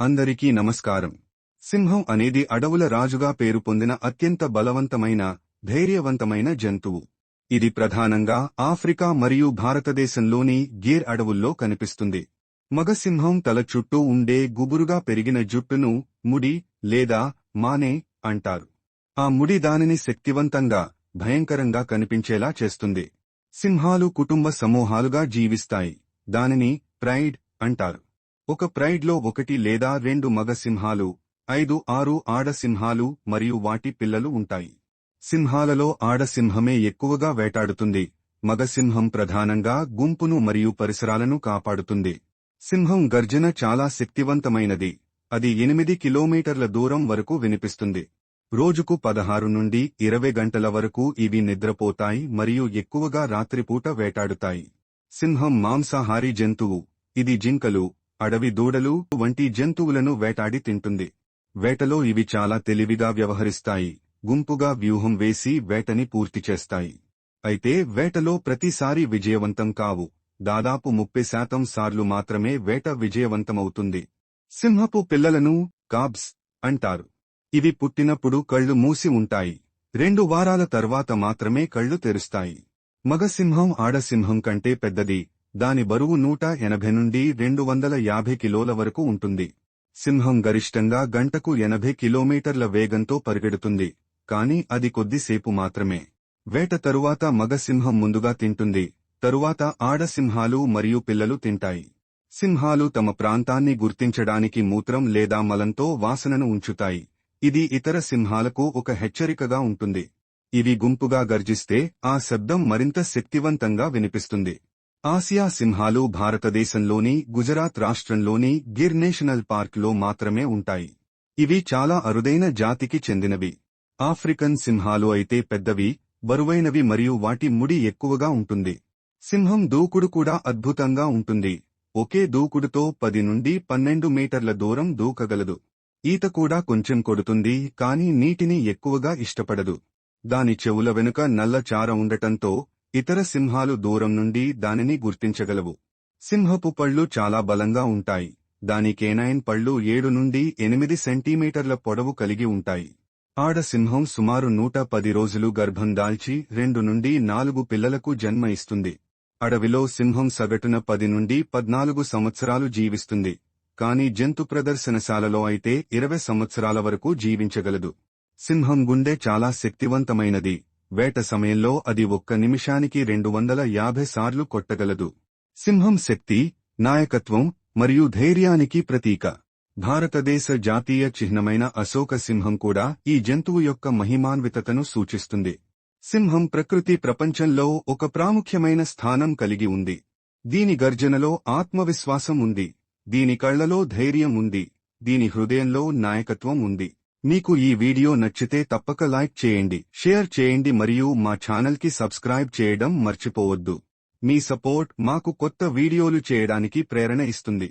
అందరికీ నమస్కారం. సింహం అనేది అడవుల రాజుగా పేరు పొందిన అత్యంత బలవంతమైన ధైర్యవంతమైన జంతువు. ఇది ప్రధానంగా ఆఫ్రికా మరియు భారతదేశంలోని గీర్ అడవుల్లో కనిపిస్తుంది. మగ సింహం తల చుట్టూ ఉండే గుబురుగా పెరిగిన జుట్టును ముడి లేదా మానే అంటారు. ఆ ముడి దానిని శక్తివంతంగా భయంకరంగా కనిపించేలా చేస్తుంది. సింహాలు కుటుంబ సమూహాలుగా జీవిస్తాయి. దానిని ప్రైడ్ అంటారు. ఒక ప్రైడ్లో ఒకటి లేదా రెండు మగ సింహాలు ఐదు ఆరు ఆడ సింహాలు మరియు వాటి పిల్లలు ఉంటాయి. సింహాలలో ఆడ సింహమే ఎక్కువగా వేటాడుతుంది. మగ సింహం ప్రధానంగా గుంపును మరియు పరిసరాలను కాపాడుతుంది. సింహం గర్జన చాలా శక్తివంతమైనది. అది ఎనిమిది కిలోమీటర్ల దూరం వరకు వినిపిస్తుంది. రోజుకు పదహారు నుండి ఇరవై గంటల వరకు ఇవి నిద్రపోతాయి మరియు ఎక్కువగా రాత్రిపూట వేటాడుతాయి. సింహం మాంసాహారీ జంతువు. ఇది జింకలు అడవి దూడలు వంటి జంతువులను వేటాడి తింటుంది. వేటలో ఇవి చాలా తెలివిగా వ్యవహరిస్తాయి. గుంపుగా వ్యూహం వేసి వేటని పూర్తి చేస్తాయి. అయితే వేటలో ప్రతిసారి విజయవంతం కావు. దాదాపు ముప్పై శాతం సార్లు మాత్రమే వేట విజయవంతమవుతుంది. సింహపు పిల్లలను కాబ్స్ అంటారు. ఇవి పుట్టినప్పుడు కళ్ళు మూసి ఉంటాయి. రెండు వారాల తర్వాత మాత్రమే కళ్ళు తెరుస్తాయి. మగసింహం ఆడసింహం కంటే పెద్దది. దాని బరువు నూట ఎనభై నుండి రెండు వందల యాభై కిలోల వరకు ఉంటుంది. సింహం గరిష్టంగా గంటకు ఎనభై కిలోమీటర్ల వేగంతో పరిగెడుతుంది కాని అది కొద్దిసేపు మాత్రమే. వేట తరువాత మగ సింహం ముందుగా తింటుంది తరువాత ఆడ సింహాలు మరియు పిల్లలు తింటాయి. సింహాలు తమ ప్రాంతాన్ని గుర్తించడానికి మూత్రం లేదా మలంతో వాసనను ఉంచుతాయి. ఇది ఇతర సింహాలకు ఒక హెచ్చరికగా ఉంటుంది. ఇవి గుంపుగా గర్జిస్తే ఆ శబ్దం మరింత శక్తివంతంగా వినిపిస్తుంది. ఆసియా సింహాలు భారతదేశంలోని గుజరాత్ రాష్ట్రంలోని గిర్ నేషనల్ పార్క్లో మాత్రమే ఉంటాయి. ఇవి చాలా అరుదైన జాతికి చెందినవి. ఆఫ్రికన్ సింహాలు అయితే పెద్దవి బరువైనవి మరియు వాటి ముడి ఎక్కువగా ఉంటుంది. సింహం దూకుడు కూడా అద్భుతంగా ఉంటుంది. ఒకే దూకుడుతో పది నుండి పన్నెండు మీటర్ల దూరం దూకగలదు. ఈత కూడా కొంచెం కొడుతుంది కాని నీటిని ఎక్కువగా ఇష్టపడదు. దాని చెవుల వెనుక నల్ల చార ఉండటంతో ఇతర సింహాలు దూరం నుండి దానిని గుర్తించగలవు. సింహపు పళ్ళు చాలా బలంగా ఉంటాయి. దాని కేనైన్ పళ్ళు ఏడు నుండి ఎనిమిది సెంటీమీటర్ల పొడవు కలిగి ఉంటాయి. ఆడ సింహం సుమారు నూట పది రోజులు గర్భం దాల్చి రెండు నుండి నాలుగు పిల్లలకు జన్మ ఇస్తుంది. అడవిలో సింహం సగటున పది నుండి పద్నాలుగు సంవత్సరాలు జీవిస్తుంది. కాని జంతు ప్రదర్శనశాలలో అయితే ఇరవై సంవత్సరాల వరకు జీవించగలదు. సింహం గుండె చాలా శక్తివంతమైనది. వేట సమయంలో అది ఒక్క నిమిషానికి రెండు వందల యాభై సార్లు కొట్టగలదు. సింహం శక్తి నాయకత్వం మరియు ధైర్యానికి ప్రతీక. భారతదేశ జాతీయ చిహ్నమైన అశోక సింహం కూడా ఈ జంతువు యొక్క మహిమాన్వితతను సూచిస్తుంది. సింహం ప్రకృతి ప్రపంచంలో ఒక ప్రాముఖ్యమైన స్థానం కలిగి ఉంది. దీని గర్జనలో ఆత్మవిశ్వాసం ఉంది. దీని కళ్ళలో ధైర్యం ఉంది. దీని హృదయంలో నాయకత్వం ఉంది. మీకు ఈ వీడియో నచ్చితే తప్పక లైక్ చేయండి షేర్ చేయండి మరియు మా ఛానల్కి సబ్స్క్రైబ్ చేయడం మర్చిపోవద్దు. మీ సపోర్ట్ మాకు కొత్త వీడియోలు చేయడానికి ప్రేరణ ఇస్తుంది.